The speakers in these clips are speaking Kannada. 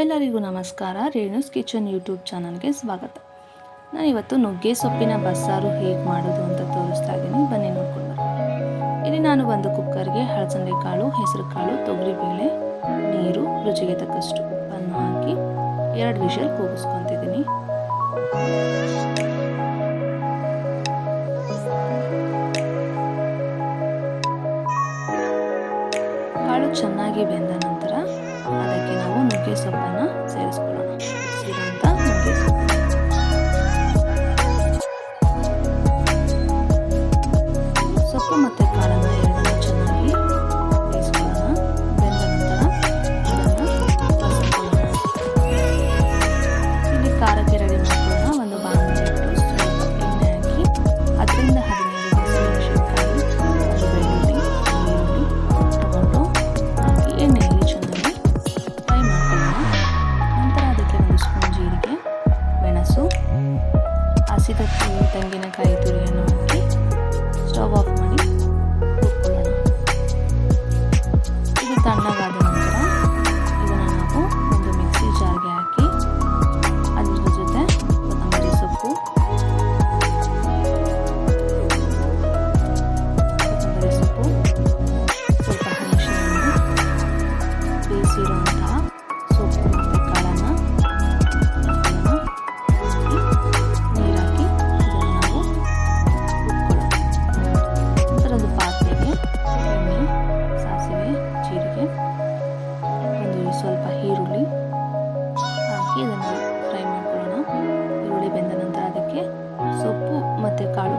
ಎಲ್ಲರಿಗೂ ನಮಸ್ಕಾರ. ರೇಣುಸ್ ಕಿಚನ್ ಯೂಟ್ಯೂಬ್ ಚಾನಲ್ಗೆ ಸ್ವಾಗತ. ನಾನು ಇವತ್ತು ನುಗ್ಗೆ ಸೊಪ್ಪಿನ ಬಸ್ಸಾರು ಹೇಗೆ ಮಾಡೋದು ಅಂತ ತೋರಿಸ್ತಾ ಇದ್ದೀನಿ. ಬನ್ನಿ ನೋಡ್ಕೊಂಡು ಇಲ್ಲಿ ನಾನು ಒಂದು ಕುಕ್ಕರ್ಗೆ ಹಳಸಂದೆ ಕಾಳು, ಹೆಸರು ಕಾಳು ತೊಗರಿಬೇಳೆ ನೀರು, ರುಚಿಗೆ ತಕ್ಕಷ್ಟು ಉಪ್ಪನ್ನು ಹಾಕಿ ಎರಡು ವಿಷಲ್ ಕೂಗಿಸ್ಕೊತಿದ್ದೀನಿ ಕಾಳು ಚೆನ್ನಾಗಿ ಬೆಂದ ನಂತರ ಸೊಪ್ಪನ್ನು ಸೇರಿಸ್ಕೊಳ್ಳೋಣ. ಸಿಗುವಂಥ ಸೊಪ್ಪು ಮತ್ತು ಹಸಿದ ತೆಂಗಿನಕಾಯಿ ತುರಿಯನ್ನು ಹಾಕಿ ಸ್ಟವ್ ಆಫ್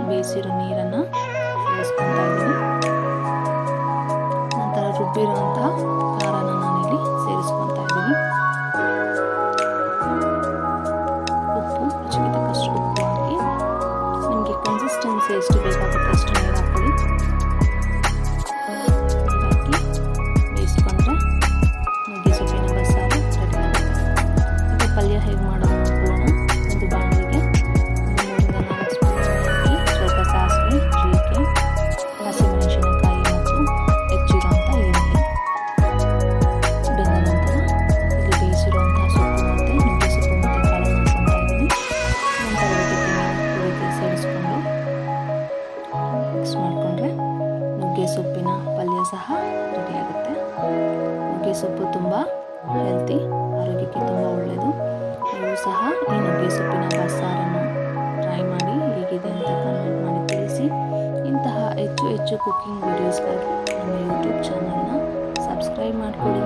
ಬೇಯಿಸಿರೋ ನೀರನ್ನು ಸೇರಿಸ್ಕೊತಾ ಇದ್ದೀನಿ ನಂತರ ರುಬ್ಬಿರುವಂತಹ ಖಾರನ ನಾನಿಲ್ಲಿ ಸೇರಿಸ್ಕೊತಾ ಇದ್ದೀನಿ. ಉಪ್ಪು, ರುಚಿಗೆ ತಕ್ಕಷ್ಟು ಉಪ್ಪು ಹಾಕಿ ನಿಮಗೆ ಕನ್ಸಿಸ್ಟೆನ್ಸಿ ಎಷ್ಟು ಬೇಕಾಗುತ್ತೆ ಅಷ್ಟು ಸಹ ರೆಡಿ ಆಗುತ್ತೆ. ನುಗ್ಗೆ ಸೊಪ್ಪು ತುಂಬ ಹೆಲ್ತಿ ಆರೋಗ್ಯಕ್ಕೆ ತುಂಬ ಒಳ್ಳೆಯದು ನೀವು ಸಹ ಈ ನುಗ್ಗೆ ಸೊಪ್ಪಿನ ಬಸ್ಸಾರನ್ನು ಟ್ರೈ ಮಾಡಿ ಹೇಗಿದೆ ಅಂತ ಕಮೆಂಟ್ ಮಾಡಿ ತಿಳಿಸಿ. ಇಂತಹ ಹೆಚ್ಚು ಹೆಚ್ಚು ಕುಕ್ಕಿಂಗ್ ವಿಡಿಯೋಸ್ಗಾಗಿ ನಮ್ಮ ಯೂಟ್ಯೂಬ್ ಚಾನಲ್ನ ಸಬ್ಸ್ಕ್ರೈಬ್ ಮಾಡಿಕೊಡಿ